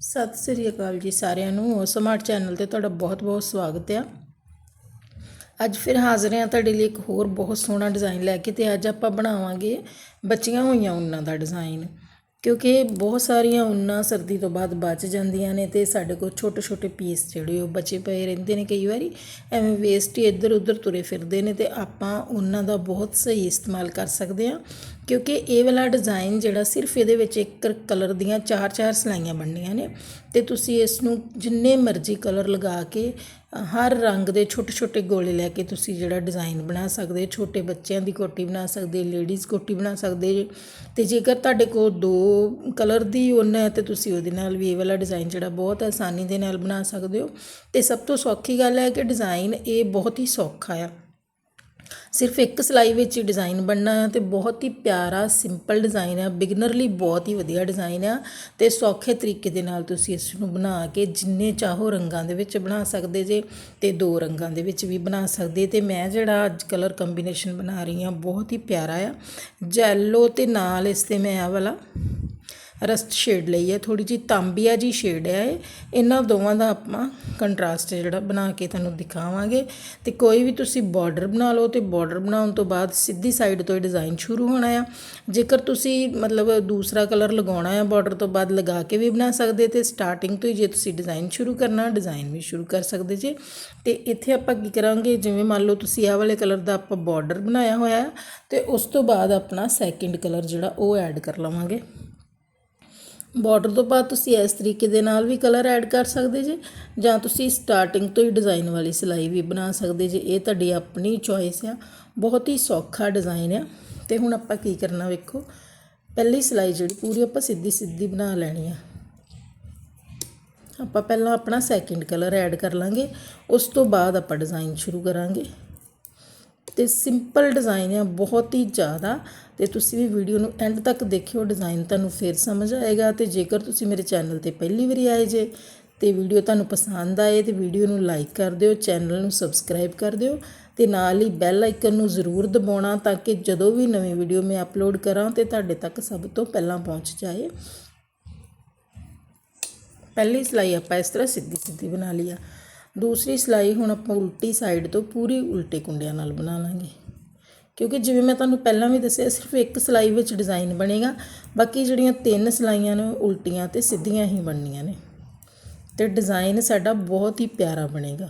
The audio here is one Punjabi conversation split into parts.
ਸਤਿ ਸ੍ਰੀ ਅਕਾਲ ਜੀ ਸਾਰਿਆਂ ਨੂੰ। ਸਮਾਰਟ ਚੈਨਲ ਤੇ ਤੁਹਾਡਾ ਬਹੁਤ-ਬਹੁਤ ਸਵਾਗਤ ਆ। ਅੱਜ ਫਿਰ ਹਾਜ਼ਰ ਹਾਂ ਤੁਹਾਡੇ ਲਈ ਇੱਕ ਹੋਰ ਬਹੁਤ ਸੋਹਣਾ ਡਿਜ਼ਾਈਨ ਲੈ ਕੇ ਤੇ ਅੱਜ ਆਪਾਂ ਬਣਾਵਾਂਗੇ ਬਚੀਆਂ ਹੋਈਆਂ ਉੱਨਾਂ ਦਾ ਡਿਜ਼ਾਈਨ ਕਿਉਂਕਿ ਬਹੁਤ ਸਾਰੀਆਂ ਉੱਨਾਂ ਸਰਦੀ ਤੋਂ ਬਾਅਦ ਬਚ ਜਾਂਦੀਆਂ ਨੇ ਤੇ ਸਾਡੇ ਕੋਲ ਛੋਟੇ-ਛੋਟੇ ਪੀਸ ਜਿਹੜੇ ਉਹ ਬਚੇ ਪਏ ਰਹਿੰਦੇ ਨੇ ਕਈ ਵਾਰੀ। ਐਵੇਂ ਵੇਸਟ ਹੀ ਇੱਧਰ ਉੱਧਰ ਤੁਰੇ ਫਿਰਦੇ ਨੇ ਤੇ ਆਪਾਂ ਉਹਨਾਂ ਦਾ ਬਹੁਤ ਸਹੀ ਇਸਤੇਮਾਲ ਕਰ ਸਕਦੇ ਹਾਂ। ਕਿਉਂਕਿ ਇਹ ਵਾਲਾ ਡਿਜ਼ਾਈਨ ਜਿਹੜਾ ਸਿਰਫ ਇਹਦੇ ਵਿੱਚ ਇੱਕ ਕਲਰ ਦੀਆਂ ਚਾਰ ਚਾਰ ਸਲਾਈਆਂ ਬਣਨੀਆਂ ਨੇ ਤੇ ਤੁਸੀਂ ਇਸ ਨੂੰ ਜਿੰਨੇ ਮਰਜ਼ੀ ਕਲਰ ਲਗਾ ਕੇ, ਹਰ ਰੰਗ ਦੇ ਛੋਟੇ ਛੋਟੇ ਗੋਲੇ ਲੈ ਕੇ ਤੁਸੀਂ ਜਿਹੜਾ ਡਿਜ਼ਾਈਨ ਬਣਾ ਸਕਦੇ, ਛੋਟੇ ਬੱਚਿਆਂ ਦੀ ਕੋਟੀ ਬਣਾ ਸਕਦੇ ਲੇਡੀਜ਼ ਕੋਟੀ ਬਣਾ ਸਕਦੇ ਜੇ ਤੇ ਜੇਕਰ ਤੁਹਾਡੇ ਕੋਲ ਦੋ ਕਲਰ ਦੀ ਉੱਨ ਹੈ ਤੇ ਤੁਸੀਂ ਉਹਦੇ ਨਾਲ ਵੀ ਇਹ ਵਾਲਾ ਡਿਜ਼ਾਈਨ ਜਿਹੜਾ ਬਹੁਤ ਆਸਾਨੀ ਦੇ ਨਾਲ ਬਣਾ ਸਕਦੇ ਹੋ ਤੇ ਸਭ ਤੋਂ ਸੌਖੀ ਗੱਲ ਹੈ ਕਿ ਡਿਜ਼ਾਈਨ ਇਹ ਬਹੁਤ ਹੀ ਸੌਖਾ ਆ। ਸਿਰਫ ਇੱਕ ਸਿਲਾਈ ਵਿੱਚ ਹੀ ਡਿਜ਼ਾਈਨ ਬਣਨਾ ਹੈ ਤੇ ਬਹੁਤ ਹੀ ਪਿਆਰਾ ਸਿੰਪਲ ਡਿਜ਼ਾਈਨ ਹੈ। ਬਿਗਨਰ ਲਈ ਬਹੁਤ ਹੀ ਵਧੀਆ ਡਿਜ਼ਾਈਨ ਆ ਤੇ ਸੌਖੇ ਤਰੀਕੇ ਦੇ ਨਾਲ ਤੁਸੀਂ ਇਸ ਨੂੰ ਬਣਾ ਕੇ ਜਿੰਨੇ ਚਾਹੋ ਰੰਗਾਂ ਦੇ ਵਿੱਚ ਬਣਾ ਸਕਦੇ ਜੇ ਤੇ ਦੋ ਰੰਗਾਂ ਦੇ ਵਿੱਚ ਵੀ ਬਣਾ ਸਕਦੇ। ਤੇ ਮੈਂ ਜਿਹੜਾ ਅੱਜ ਕਲਰ ਕੰਬੀਨੇਸ਼ਨ ਬਣਾ ਰਹੀ ਹਾਂ, ਬਹੁਤ ਹੀ ਪਿਆਰਾ ਆ। ਜੈਲੋ ਤੇ ਨਾਲ ਇਸ ਤੇ ਮੈਂ ਆ ਵਾਲਾ ਰਸਟ ਸ਼ੇਡ ਲਈ ਹੈ ਥੋੜੀ ਜੀ ਤਾਂਬੀਆ ਜੀ ਸ਼ੇਡ ਹੈ ਇਹ। ਇਹਨਾਂ ਦੋਵਾਂ ਦਾ ਆਪਾਂ ਕੰਟਰਾਸਟ ਜਿਹੜਾ ਬਣਾ ਕੇ ਤੁਹਾਨੂੰ ਦਿਖਾਵਾਂਗੇ। ਤੇ ਕੋਈ ਵੀ ਤੁਸੀਂ ਬਾਰਡਰ ਬਣਾ ਲਓ ਤੇ ਬਾਰਡਰ ਬਣਾਉਣ ਤੋਂ ਬਾਅਦ ਸਿੱਧੀ ਸਾਈਡ ਤੋਂ ਇਹ ਡਿਜ਼ਾਈਨ ਸ਼ੁਰੂ ਹੋਣਾ ਆ। ਜੇਕਰ ਤੁਸੀਂ ਮਤਲਬ ਦੂਸਰਾ ਕਲਰ ਲਗਾਉਣਾ ਹੈ ਬਾਰਡਰ ਤੋਂ ਬਾਅਦ ਲਗਾ ਕੇ ਵੀ ਬਣਾ ਸਕਦੇ ਤੇ ਸਟਾਰਟਿੰਗ ਤੋਂ ਹੀ ਜੇ ਤੁਸੀਂ ਡਿਜ਼ਾਈਨ ਸ਼ੁਰੂ ਕਰਨਾ ਡਿਜ਼ਾਈਨ ਵੀ ਸ਼ੁਰੂ ਕਰ ਸਕਦੇ ਜੇ। ਤੇ ਇੱਥੇ ਆਪਾਂ ਕੀ ਕਰਾਂਗੇ, ਜਿਵੇਂ ਮੰਨ ਲਓ ਤੁਸੀਂ ਆਹ ਵਾਲੇ ਕਲਰ ਦਾ ਆਪਾਂ ਬਾਰਡਰ ਬਣਾਇਆ ਹੋਇਆ ਹੈ ਤੇ ਉਸ ਤੋਂ ਬਾਅਦ ਆਪਣਾ ਸੈਕਿੰਡ ਕਲਰ ਜਿਹੜਾ ਉਹ ਐਡ ਕਰ ਲਵਾਂਗੇ। ਬਾਰਡਰ ਤੋਂ ਬਾਅਦ ਤੁਸੀਂ ਇਸ ਤਰੀਕੇ ਦੇ ਨਾਲ ਵੀ ਕਲਰ ਐਡ ਕਰ ਸਕਦੇ ਜੇ, ਜਾਂ ਤੁਸੀਂ ਸਟਾਰਟਿੰਗ ਤੋਂ ਹੀ ਡਿਜ਼ਾਈਨ ਵਾਲੀ ਸਿਲਾਈ ਵੀ ਬਣਾ ਸਕਦੇ ਜੇ। ਇਹ ਤੁਹਾਡੀ ਆਪਣੀ ਚੋਇਸ ਆ। ਬਹੁਤ ਹੀ ਸੌਖਾ ਡਿਜ਼ਾਈਨ ਆ। ਤੇ ਹੁਣ ਆਪਾਂ ਕੀ ਕਰਨਾ ਵੇਖੋ। ਪਹਿਲੀ ਸਿਲਾਈ ਜਿਹੜੀ ਪੂਰੀ ਆਪਾਂ ਸਿੱਧੀ ਸਿੱਧੀ ਬਣਾ ਲੈਣੀ ਆ। ਆਪਾਂ ਪਹਿਲਾਂ ਆਪਣਾ ਸੈਕਿੰਡ ਕਲਰ ਐਡ ਕਰ ਲਾਂਗੇ। ਉਸ ਤੋਂ ਬਾਅਦ ਆਪਾਂ ਡਿਜ਼ਾਈਨ ਸ਼ੁਰੂ ਕਰਾਂਗੇ। ਤੇ ਸਿੰਪਲ ਡਿਜ਼ਾਈਨ ਆ, ਬਹੁਤ ਹੀ ਜ਼ਿਆਦਾ। ਤੇ ਤੁਸੀਂ ਵੀ ਵੀਡੀਓ ਨੂੰ ਐਂਡ ਤੱਕ ਦੇਖਿਓ ਡਿਜ਼ਾਈਨ ਤੁਹਾਨੂੰ ਫਿਰ ਸਮਝ ਆਏਗਾ। ਤੇ ਜੇਕਰ ਤੁਸੀਂ ਮੇਰੇ ਚੈਨਲ ਤੇ ਪਹਿਲੀ ਵਾਰੀ ਆਏ ਜੇ, ਤੇ ਵੀਡੀਓ ਤੁਹਾਨੂੰ ਪਸੰਦ ਆਏ, ਤੇ ਵੀਡੀਓ ਨੂੰ ਲਾਈਕ ਕਰ ਦਿਓ ਚੈਨਲ ਨੂੰ ਸਬਸਕ੍ਰਾਈਬ ਕਰ ਦਿਓ, ਤੇ ਨਾਲ ਹੀ ਬੈਲ ਆਈਕਨ ਨੂੰ ਜ਼ਰੂਰ ਦਬਾਉਣਾ ਤਾਂ ਕਿ ਜਦੋਂ ਵੀ ਨਵੀਂ ਵੀਡੀਓ ਮੈਂ ਅਪਲੋਡ ਕਰਾਂ, ਤੇ ਤੁਹਾਡੇ ਤੱਕ ਸਭ ਤੋਂ ਪਹਿਲਾਂ ਪਹੁੰਚ ਜਾਏ। ਪਹਿਲੀ ਸਿਲਾਈ ਆਪਾਂ ਇਸ ਤਰ੍ਹਾਂ ਸਿੱਧੀ ਸਿੱਧੀ ਬਣਾ ਲਈ ਆ। ਦੂਸਰੀ ਸਿਲਾਈ ਹੁਣ ਆਪਾਂ ਉਲਟੀ ਸਾਈਡ ਤੋਂ ਪੂਰੀ ਉਲਟੇ ਕੁੰਡਿਆਂ ਨਾਲ ਬਣਾ ਲਾਂਗੇ। ਕਿਉਂਕਿ ਜਿਵੇਂ ਮੈਂ ਤੁਹਾਨੂੰ ਪਹਿਲਾਂ ਵੀ ਦੱਸਿਆ, ਸਿਰਫ ਇੱਕ ਸਿਲਾਈ ਵਿੱਚ ਡਿਜ਼ਾਈਨ ਬਣੇਗਾ, ਬਾਕੀ ਜਿਹੜੀਆਂ ਤਿੰਨ ਸਿਲਾਈਆਂ ਨੇ ਉਲਟੀਆਂ ਤੇ ਸਿੱਧੀਆਂ ਹੀ ਬਣਨੀਆਂ ਨੇ। ਤੇ ਡਿਜ਼ਾਈਨ ਸਾਡਾ ਬਹੁਤ ਹੀ ਪਿਆਰਾ ਬਣੇਗਾ।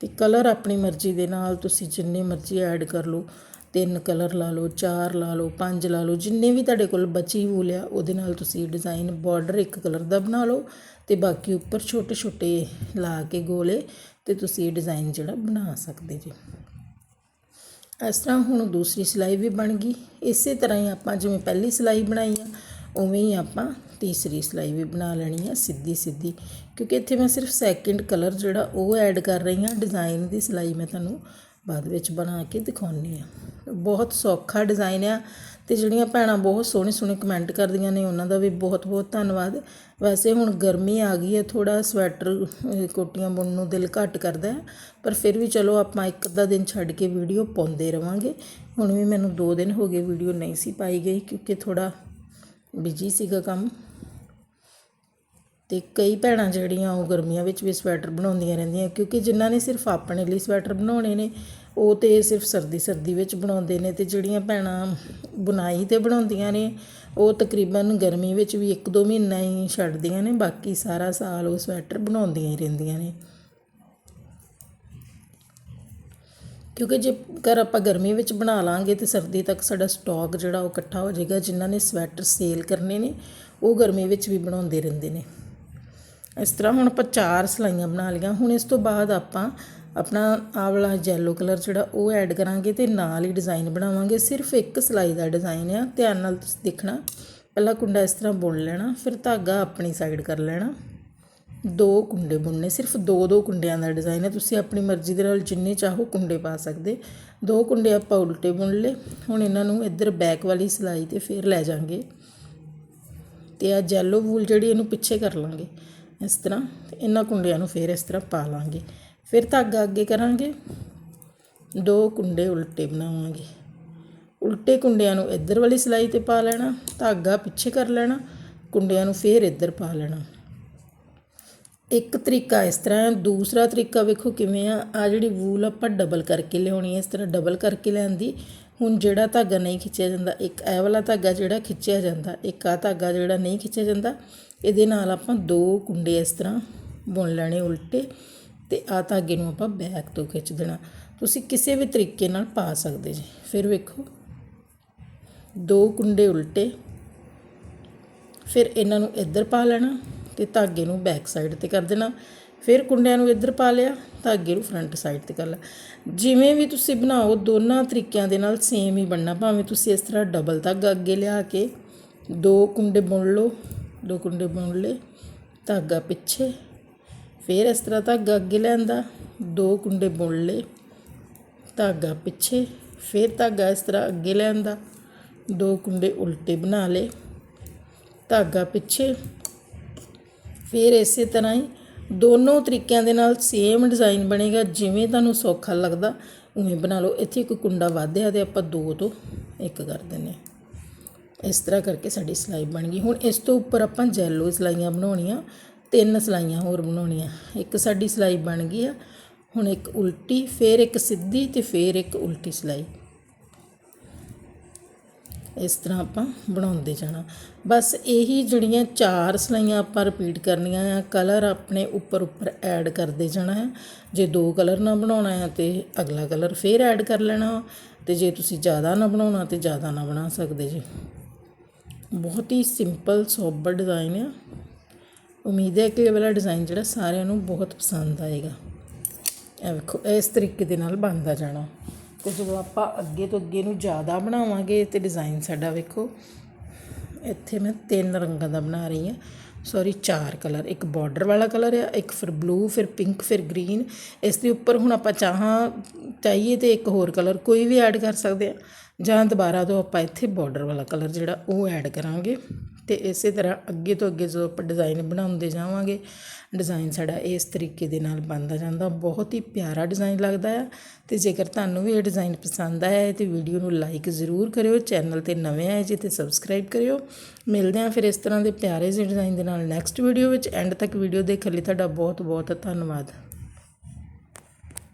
ਤੇ ਕਲਰ ਆਪਣੀ ਮਰਜ਼ੀ ਦੇ ਨਾਲ ਤੁਸੀਂ ਜਿੰਨੇ ਮਰਜ਼ੀ ਐਡ ਕਰ ਲਓ। ਤਿੰਨ ਕਲਰ ਲਾ ਲਓ, ਚਾਰ ਲਾ ਲਓ, ਪੰਜ ਲਾ ਲਓ, ਜਿੰਨੇ ਵੀ ਤੁਹਾਡੇ ਕੋਲ ਬਚੀ ਵੂਲ ਆ, ਉਹਦੇ ਨਾਲ ਤੁਸੀਂ ਡਿਜ਼ਾਈਨ ਬਾਰਡਰ ਇੱਕ ਕਲਰ ਦਾ ਬਣਾ ਲਓ ਤੇ ਬਾਕੀ ਉੱਪਰ ਛੋਟੇ ਛੋਟੇ ਲਾ ਕੇ ਗੋਲੇ ਤੇ ਤੁਸੀਂ ਇਹ ਡਿਜ਼ਾਈਨ ਜਿਹੜਾ ਬਣਾ ਸਕਦੇ ਜੀ। ਇਸ ਤਰ੍ਹਾਂ ਹੁਣ ਦੂਸਰੀ ਸਿਲਾਈ ਵੀ ਬਣ ਗਈ। ਇਸੇ ਤਰ੍ਹਾਂ ਹੀ ਆਪਾਂ ਜਿਵੇਂ ਪਹਿਲੀ ਸਿਲਾਈ ਬਣਾਈ ਆ, ਉਵੇਂ ਹੀ ਆਪਾਂ ਤੀਸਰੀ ਸਿਲਾਈ ਵੀ ਬਣਾ ਲੈਣੀ ਆ ਸਿੱਧੀ ਸਿੱਧੀ ਕਿਉਂਕਿ ਇੱਥੇ ਮੈਂ ਸਿਰਫ ਸੈਕਿੰਡ ਕਲਰ ਜਿਹੜਾ ਉਹ ਐਡ ਕਰ ਰਹੀ ਹਾਂ ਡਿਜ਼ਾਈਨ ਦੀ ਸਿਲਾਈ ਮੈਂ ਤੁਹਾਨੂੰ ਬਾਅਦ ਵਿੱਚ ਬਣਾ ਕੇ ਦਿਖਾਉਣੀ ਹਾਂ। ਬਹੁਤ ਸੌਖਾ ਡਿਜ਼ਾਈਨ ਆ ਅਤੇ ਜਿਹੜੀਆਂ ਭੈਣਾਂ ਬਹੁਤ ਸੋਹਣੇ ਸੋਹਣੇ ਕਮੈਂਟ ਕਰਦੀਆਂ ਨੇ, ਉਹਨਾਂ ਦਾ ਵੀ ਬਹੁਤ ਬਹੁਤ ਧੰਨਵਾਦ। ਵੈਸੇ ਹੁਣ ਗਰਮੀ ਆ ਗਈ ਹੈ ਥੋੜਾ ਸਵੈਟਰ ਕੋਟੀਆਂ ਬੁਣਨ ਨੂੰ ਦਿਲ ਘੱਟ ਕਰਦਾ ਹੈ, ਪਰ ਫਿਰ ਵੀ ਚਲੋ ਆਪਾਂ ਇੱਕ ਅੱਧਾ ਦਿਨ ਛੱਡ ਕੇ ਵੀਡੀਓ ਪਾਉਂਦੇ ਰਵਾਂਗੇ। ਹੁਣ ਵੀ ਮੈਨੂੰ 2 ਦਿਨ ਹੋ ਗਏ ਵੀਡੀਓ ਨਹੀਂ ਸੀ ਪਾਈ ਗਈ ਕਿਉਂਕਿ ਥੋੜਾ ਬਿਜ਼ੀ ਸੀਗਾ ਕੰਮ। ਅਤੇ ਕਈ ਭੈਣਾਂ ਜਿਹੜੀਆਂ ਉਹ ਗਰਮੀਆਂ ਵਿੱਚ ਵੀ ਸਵੈਟਰ ਬਣਾਉਂਦੀਆਂ ਰਹਿੰਦੀਆਂ, ਕਿਉਂਕਿ ਜਿਨ੍ਹਾਂ ਨੇ ਸਿਰਫ ਆਪਣੇ ਲਈ ਸਵੈਟਰ ਬਣਾਉਣੇ ਨੇ, ਉਹ ਤਾਂ ਸਿਰਫ ਸਰਦੀ ਸਰਦੀ ਵਿੱਚ ਬਣਾਉਂਦੇ ਨੇ ਅਤੇ ਜਿਹੜੀਆਂ ਭੈਣਾਂ ਬੁਣਾਈ ਤੇ ਬਣਾਉਂਦੀਆਂ ਨੇ, ਉਹ ਤਕਰੀਬਨ ਗਰਮੀ ਵਿੱਚ ਵੀ 1-2 ਮਹੀਨਾ ਹੀ ਛੱਡਦੀਆਂ ਨੇ, ਬਾਕੀ ਸਾਰਾ ਸਾਲ ਉਹ ਸਵੈਟਰ ਬਣਾਉਂਦੀਆਂ ਹੀ ਰਹਿੰਦੀਆਂ ਨੇ। ਕਿਉਂਕਿ ਜੇ ਜੇਕਰ ਆਪਾਂ ਗਰਮੀ ਵਿੱਚ ਬਣਾ ਲਾਂਗੇ ਤੇ ਸਰਦੀ ਤੱਕ ਸਾਡਾ ਸਟਾਕ ਜਿਹੜਾ ਉਹ ਇਕੱਠਾ ਹੋ ਜਾਏਗਾ, ਜਿਨ੍ਹਾਂ ਨੇ ਸਵੈਟਰ ਸੇਲ ਕਰਨੇ ਨੇ, ਉਹ ਗਰਮੀ ਵਿੱਚ ਵੀ ਬਣਾਉਂਦੇ ਰਹਿੰਦੇ ਨੇ। ਇਸ ਤਰ੍ਹਾਂ ਹੁਣ ਆਪਾਂ ਚਾਰ ਸਲਾਈਆਂ ਬਣਾ ਲਈਆਂ। ਹੁਣ ਇਸ ਤੋਂ ਬਾਅਦ ਆਪਾਂ ਆਪਣਾ ਆਹ ਵਾਲਾ ਯੈਲੋ ਕਲਰ ਜਿਹੜਾ ਉਹ ਐਡ ਕਰਾਂਗੇ ਤੇ ਨਾਲ ਹੀ ਡਿਜ਼ਾਈਨ ਬਣਾਵਾਂਗੇ। ਸਿਰਫ ਇੱਕ ਸਲਾਈ ਦਾ ਡਿਜ਼ਾਈਨ ਆ। ਧਿਆਨ ਨਾਲ ਤੁਸੀਂ ਦੇਖਣਾ। ਪਹਿਲਾ ਕੁੰਡਾ ਇਸ ਤਰ੍ਹਾਂ ਬੁਣ ਲੈਣਾ, ਫਿਰ ਧਾਗਾ ਆਪਣੀ ਸਾਈਡ ਕਰ ਲੈਣਾ। ਦੋ ਕੁੰਡੇ ਬੁਣਨੇ, ਸਿਰਫ ਦੋ ਦੋ ਕੁੰਡਿਆਂ ਦਾ ਡਿਜ਼ਾਈਨ ਹੈ ਤੁਸੀਂ ਆਪਣੀ ਮਰਜ਼ੀ ਦੇ ਨਾਲ ਜਿੰਨੇ ਚਾਹੋ ਕੁੰਡੇ ਪਾ ਸਕਦੇ। ਦੋ ਕੁੰਡੇ ਆਪਾਂ ਉਲਟੇ ਬੁਣ ਲਏ। ਹੁਣ ਇਹਨਾਂ ਨੂੰ ਇੱਧਰ ਬੈਕ ਵਾਲੀ ਸਿਲਾਈ ਤੇ ਫਿਰ ਲੈ ਜਾਾਂਗੇ। ਤੇ ਆ ਜੈਲੋ ਵੂਲ ਜਿਹੜੀ ਇਹਨੂੰ ਪਿੱਛੇ ਕਰ ਲਾਂਗੇ। ਇਸ ਤਰ੍ਹਾਂ ਤੇ ਇਹਨਾਂ ਕੁੰਡਿਆਂ ਨੂੰ ਫਿਰ ਇਸ ਤਰ੍ਹਾਂ ਪਾ ਲਾਂਗੇ। ਫਿਰ ਧਾਗਾ ਅੱਗੇ ਕਰਾਂਗੇ। ਦੋ ਕੁੰਡੇ ਉਲਟੇ ਬਣਾਵਾਂਗੇ। ਉਲਟੇ ਕੁੰਡਿਆਂ ਨੂੰ ਇੱਧਰ ਵਾਲੀ ਸਿਲਾਈ ਤੇ ਪਾ ਲੈਣਾ, ਧਾਗਾ ਪਿੱਛੇ ਕਰ ਲੈਣਾ, ਕੁੰਡਿਆਂ ਨੂੰ ਫੇਰ ਇੱਧਰ ਪਾ ਲੈਣਾ। ਇੱਕ ਤਰੀਕਾ ਇਸ ਤਰ੍ਹਾਂ ਹੈ, ਦੂਸਰਾ ਤਰੀਕਾ ਵੇਖੋ ਕਿਵੇਂ ਆ ਆ ਜਿਹੜੀ ਵੂਲ ਆਪਾਂ ਡਬਲ ਕਰਕੇ ਲਿਆਉਣੀ ਹੈ, ਇਸ ਤਰ੍ਹਾਂ ਡਬਲ ਕਰਕੇ ਲਿਆਂਦੀ, ਹੁਣ ਜਿਹੜਾ ਧਾਗਾ ਨਹੀਂ ਖਿੱਚਿਆ ਜਾਂਦਾ, ਇੱਕ ਇਹ ਵਾਲਾ ਧਾਗਾ ਜਿਹੜਾ ਖਿੱਚਿਆ ਜਾਂਦਾ, ਇੱਕ ਆ ਧਾਗਾ ਜਿਹੜਾ ਨਹੀਂ ਖਿੱਚਿਆ ਜਾਂਦਾ ਇਹਦੇ ਨਾਲ ਆਪਾਂ ਦੋ ਕੁੰਡੇ ਇਸ ਤਰ੍ਹਾਂ ਬੁਣ ਲੈਣੇ ਉਲਟੇ ਤੇ ਆ ਧਾਗੇ ਨੂੰ ਆਪਾਂ ਬੈਕ ਤੋਂ ਖਿੱਚ ਦੇਣਾ। ਤੁਸੀਂ ਕਿਸੇ ਵੀ ਤਰੀਕੇ ਨਾਲ ਪਾ ਸਕਦੇ ਜੀ। ਫਿਰ ਵੇਖੋ, ਦੋ ਕੁੰਡੇ ਉਲਟੇ, ਫਿਰ ਇਹਨਾਂ ਨੂੰ ਇੱਧਰ ਪਾ ਲੈਣਾ ਤੇ ਧਾਗੇ ਨੂੰ ਬੈਕ ਸਾਈਡ ਤੇ ਕਰ ਦੇਣਾ। ਫਿਰ ਕੁੰਡਿਆਂ ਨੂੰ ਇੱਧਰ ਪਾ ਲਿਆ, ਧਾਗੇ ਨੂੰ ਫਰੰਟ ਸਾਈਡ ਤੇ ਕਰ ਲਿਆ। ਜਿਵੇਂ ਵੀ ਤੁਸੀਂ ਬਣਾਓ, ਦੋਨਾਂ ਤਰੀਕਿਆਂ ਦੇ ਨਾਲ ਸੇਮ ਹੀ ਬਣਨਾ। ਭਾਵੇਂ ਤੁਸੀਂ ਇਸ ਤਰ੍ਹਾਂ ਡਬਲ ਧਾਗਾ ਅੱਗੇ ਲਿਆ ਕੇ ਦੋ ਕੁੰਡੇ ਬੁਣ ਲਓ ਦੋ ਕੁੰਡੇ ਬੁਣ ਲਏ, ਧਾਗਾ ਪਿੱਛੇ। ਫਿਰ ਇਸ ਤਰ੍ਹਾਂ ਧਾਗਾ ਅੱਗੇ ਲਿਆਂਦਾ ਦੋ ਕੁੰਡੇ ਬੁਣ ਲਏ, ਧਾਗਾ ਪਿੱਛੇ। ਫਿਰ ਧਾਗਾ ਇਸ ਤਰ੍ਹਾਂ ਅੱਗੇ ਲਿਆਂਦਾ ਦੋ ਕੁੰਡੇ ਉਲਟੇ ਬਣਾ ਲਏ, ਧਾਗਾ ਪਿੱਛੇ। ਫਿਰ ਇਸੇ ਤਰ੍ਹਾਂ ਹੀ ਦੋਨੋਂ ਤਰੀਕਿਆਂ ਦੇ ਨਾਲ ਸੇਮ ਡਿਜ਼ਾਈਨ ਬਣੇਗਾ, ਜਿਵੇਂ ਤੁਹਾਨੂੰ ਸੌਖਾ ਲੱਗਦਾ, ਉਵੇਂ ਬਣਾ ਲਓ। ਇੱਥੇ ਇੱਕ ਕੁੰਡਾ ਵਾਧਿਆ ਤੇ ਆਪਾਂ ਦੋ ਤੋਂ ਇੱਕ ਕਰ ਦਿੰਨੇ ਹਾਂ। ਇਸ ਤਰ੍ਹਾਂ ਕਰਕੇ ਸਾਡੀ ਸਿਲਾਈ ਬਣ ਗਈ। ਹੁਣ ਇਸ ਤੋਂ ਉੱਪਰ ਆਪਾਂ ਜੈਲੋ ਸਿਲਾਈਆਂ ਬਣਾਉਣੀਆਂ, ਤਿੰਨ ਸਿਲਾਈਆਂ ਹੋਰ ਬਣਾਉਣੀਆਂ। ਇੱਕ ਸਾਡੀ ਸਿਲਾਈ ਬਣ ਗਈ ਆ, ਹੁਣ ਇੱਕ ਉਲਟੀ, ਫਿਰ ਇੱਕ ਸਿੱਧੀ ਤੇ ਫਿਰ ਇੱਕ ਉਲਟੀ ਸਿਲਾਈ। ਇਸ ਤਰ੍ਹਾਂ ਆਪਾਂ ਬਣਾਉਂਦੇ ਜਾਣਾ। ਬਸ ਇਹੀ ਜਿਹੜੀਆਂ ਚਾਰ ਸਲਾਈਆਂ ਆਪਾਂ ਰਿਪੀਟ ਕਰਨੀਆਂ ਆ ਕਲਰ ਆਪਣੇ ਉੱਪਰ ਉੱਪਰ ਐਡ ਕਰਦੇ ਜਾਣਾ ਹੈ ਜੇ ਦੋ ਕਲਰ ਨਾ ਬਣਾਉਣਾ ਹੈ ਤੇ ਅਗਲਾ ਕਲਰ ਫੇਰ ਐਡ ਕਰ ਲੈਣਾ। ਤੇ ਜੇ ਤੁਸੀਂ ਜ਼ਿਆਦਾ ਨਾ ਬਣਾਉਣਾ ਤੇ ਜ਼ਿਆਦਾ ਨਾ ਬਣਾ ਸਕਦੇ ਜੀ। ਬਹੁਤ ਹੀ ਸਿੰਪਲ ਸੋਬਰ ਡਿਜ਼ਾਈਨ ਆ। ਉਮੀਦ ਹੈ ਕਿ ਇਹ ਵਾਲਾ ਡਿਜ਼ਾਈਨ ਜਿਹੜਾ ਸਾਰਿਆਂ ਨੂੰ ਬਹੁਤ ਪਸੰਦ ਆਏਗਾ। ਇਹ ਵੇਖੋ, ਇਸ ਤਰੀਕੇ ਦੇ ਨਾਲ ਬਣਦਾ ਜਾਣਾ। ਤੇ ਜਦੋਂ ਆਪਾਂ ਅੱਗੇ ਤੋਂ ਅੱਗੇ ਨੂੰ ਜ਼ਿਆਦਾ ਬਣਾਵਾਂਗੇ ਤੇ ਡਿਜ਼ਾਈਨ ਸਾਡਾ ਵੇਖੋ, ਇੱਥੇ ਮੈਂ ਤਿੰਨ ਰੰਗਾਂ ਦਾ ਬਣਾ ਰਹੀ ਹਾਂ। ਸੌਰੀ ਚਾਰ ਕਲਰ ਇੱਕ ਬਾਰਡਰ ਵਾਲਾ ਕਲਰ ਆ, ਇੱਕ ਫਿਰ ਬਲੂ ਫਿਰ ਪਿੰਕ ਫਿਰ ਗ੍ਰੀਨ ਇਸ ਦੇ ਉੱਪਰ ਹੁਣ ਆਪਾਂ ਚਾਹਾਂ ਚਾਹੀਏ ਤੇ ਇੱਕ ਹੋਰ ਕਲਰ ਕੋਈ ਵੀ ਐਡ ਕਰ ਸਕਦੇ ਆ। ਜਾਂ ਦੁਬਾਰਾ ਤੋਂ ਆਪਾਂ ਇੱਥੇ ਬਾਰਡਰ ਵਾਲਾ ਕਲਰ ਜਿਹੜਾ ਉਹ ਐਡ ਕਰਾਂਗੇ। ਅਤੇ ਇਸੇ ਤਰ੍ਹਾਂ ਅੱਗੇ ਤੋਂ ਅੱਗੇ ਜਦੋਂ ਆਪਾਂ ਡਿਜ਼ਾਇਨ ਬਣਾਉਂਦੇ ਜਾਵਾਂਗੇ ਡਿਜ਼ਾਇਨ ਸਾਡਾ ਇਸ ਤਰੀਕੇ ਦੇ ਨਾਲ ਬਣਦਾ ਜਾਂਦਾ। ਬਹੁਤ ਹੀ ਪਿਆਰਾ ਡਿਜ਼ਾਇਨ ਲੱਗਦਾ ਆ ਅਤੇ ਜੇਕਰ ਤੁਹਾਨੂੰ ਵੀ ਇਹ ਡਿਜ਼ਾਈਨ ਪਸੰਦ ਆਇਆ ਹੈ ਤੇ ਵੀਡੀਓ ਨੂੰ ਲਾਈਕ ਜ਼ਰੂਰ ਕਰਿਓ ਚੈਨਲ ਤੇ ਨਵੇਂ ਆਏ ਜੇ ਤੇ ਸਬਸਕ੍ਰਾਈਬ ਕਰਿਓ। ਮਿਲਦੇ ਹਾਂ ਫਿਰ ਇਸ ਤਰ੍ਹਾਂ ਦੇ ਪਿਆਰੇ ਜਿਹੇ ਡਿਜ਼ਾਈਨ ਦੇ ਨਾਲ ਨੈਕਸਟ ਵੀਡੀਓ ਵਿੱਚ। ਐਂਡ ਤੱਕ ਵੀਡੀਓ ਦੇਖਣ ਲਈ ਤੁਹਾਡਾ ਬਹੁਤ ਬਹੁਤ ਧੰਨਵਾਦ।